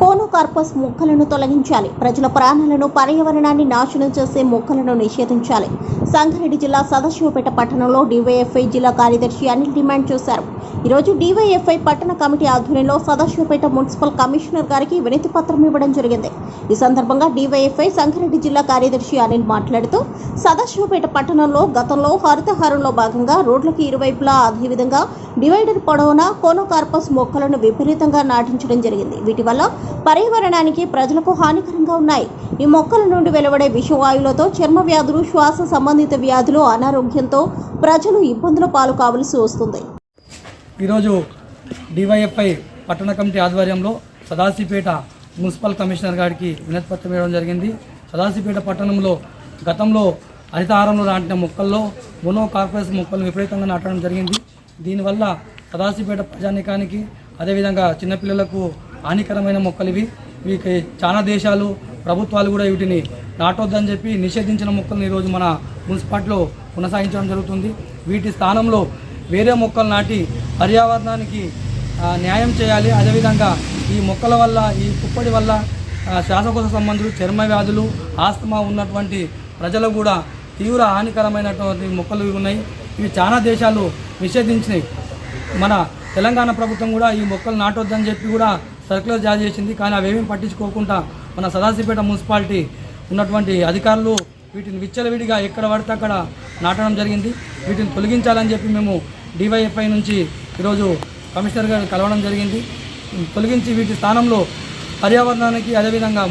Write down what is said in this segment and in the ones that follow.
Conocarpus మొక్కలను తొలగించాలి. ప్రజల ప్రాణాలను పర్యావరణాన్ని నాశనం చేసే మొక్కలను నిషేధించాలి. సంగారెడ్డి జిల్లా సదాశివపేట పట్టణంలో డివైఎఫ్ఐ జిల్లా కార్యదర్శి అనిల్ డిమాండ్ చేశారు. ఈరోజు డివైఎఫ్ఐ పట్టణ కమిటీ ఆధ్వర్యంలో సదాశివపేట మున్సిపల్ కమిషనర్ గారికి వినతి పత్రం ఇవ్వడం జరిగింది. ఈ సందర్భంగా డివైఎఫ్ఐ సంగారెడ్డి జిల్లా కార్యదర్శి అనిల్ మాట్లాడుతూ సదాశివపేట పట్టణంలో గతంలో హరితహారంలో భాగంగా రోడ్లకు ఇరువైపులా అదేవిధంగా డివైడర్ పొడవునా కోనోకార్పస్ మొక్కలను విపరీతంగా నాటించడం జరిగింది. వీటి వల్ల పర్యావరణానికి ప్రజలకు హానికరంగా ఉన్నాయి. ఈ మొక్కల నుండి వెలువడే విషవాయువులతో చర్మ వ్యాధులు శ్వాస సంబంధిత వ్యాధులు అనారోగ్యంతో ప్రజలు ఇబ్బందుల పాలు కావలసి వస్తుంది. ఈరోజు డివైఎఫ్ఐ పట్టణ కమిటీ ఆధ్వర్యంలో సదాశిపేట మున్సిపల్ కమిషనర్ గారికి వినతిపత్రం ఇవ్వడం జరిగింది. సదాశిపేట పట్టణంలో గతంలో హరితహారంలో నాటిన మొక్కల్లో మోనో కార్పొరేషన్ మొక్కలు విపరీతంగా నాటడం జరిగింది. దీనివల్ల సదాశిపేట ప్రజానికానికి అదేవిధంగా చిన్నపిల్లలకు హానికరమైన మొక్కలు ఇవి. వీటికి చాలా దేశాలు ప్రభుత్వాలు కూడా వీటిని నాటొద్దని చెప్పి నిషేధించిన మొక్కలను ఈరోజు మన మున్సిపాలిటీలో కొనసాగించడం జరుగుతుంది. వీటి స్థానంలో వేరే మొక్కలు నాటి పర్యావరణానికి న్యాయం చేయాలి. అదేవిధంగా ఈ మొక్కల వల్ల ఈ పుప్పడి వల్ల శ్వాసకోశ సంబంధులు చర్మ వ్యాధులు ఆస్తమా ఉన్నటువంటి ప్రజలు కూడా తీవ్ర హానికరమైనటువంటి మొక్కలు ఉన్నాయి. ఇవి చాలా దేశాలు నిషేధించినాయి. మన తెలంగాణ ప్రభుత్వం కూడా ఈ మొక్కలు నాటొద్దని చెప్పి కూడా సర్క్యులర్ జారీ చేసింది. కానీ అవేమీ పట్టించుకోకుండా మన సదాశివపేట మున్సిపాలిటీ ఉన్నటువంటి అధికారులు వీటిని విచ్చలవిడిగా ఎక్కడ పడితే అక్కడ నాటడం జరిగింది. వీటిని తొలగించాలని చెప్పి మేము డివైఎఫ్ఐ నుంచి ఈరోజు కమిషనర్ గారు కలవడం జరిగింది. తొలగించి వీటి స్థానంలో పర్యావరణానికి అదేవిధంగా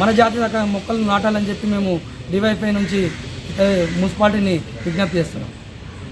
మన జాతి రకం మొక్కలు నాటాలని చెప్పి మేము డివైఎఫ్ఐ నుంచి మున్సిపాలిటీని విజ్ఞప్తి చేస్తున్నాం.